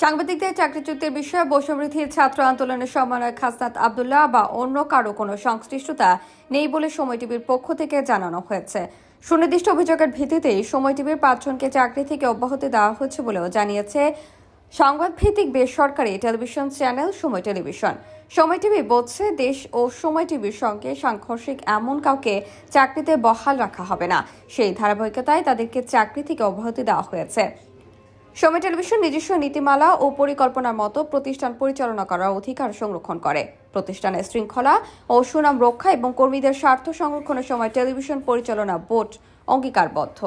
চাকরিচ্যুতির বিষয়ে বৈষম্যবৃদ্ধির ছাত্র আন্দোলনের সমন্বয়ক হাসনাত আবদুল্লাহ বা অন্য কারও কোনো সংশ্লিষ্টতা নেই বলে সময় টিভির পক্ষ থেকে জানানো হয়েছে। সুনির্দিষ্ট অভিযোগের ভিত্তিতেই সময় টিভির পাঁচজনকে চাকরি থেকে অব্যাহতি দেওয়া হয়েছে বলেও জানিয়েছে সংবাদভিত্তিক বেসরকারি television channel Somoy television. Somoy TV বলছে, দেশ ও সময় টিভির সঙ্গে সাংঘর্ষিক এমন কাউকে চাকরিতে বহাল রাখা হবে না। সেই ধারাবাহিকতায় তাদেরকে চাকরি থেকে অব্যাহতি দেওয়া হয়েছে। সময় টেলিভিশন নিজস্ব নীতিমালা ও পরিকল্পনার মতো প্রতিষ্ঠান পরিচালনা করার অধিকার সংরক্ষণ করে। প্রতিষ্ঠানের শৃঙ্খলা ও সুনাম রক্ষা এবং কর্মীদের স্বার্থ সংরক্ষণের সময় টেলিভিশন পরিচালনা বোর্ড অঙ্গীকারবদ্ধ।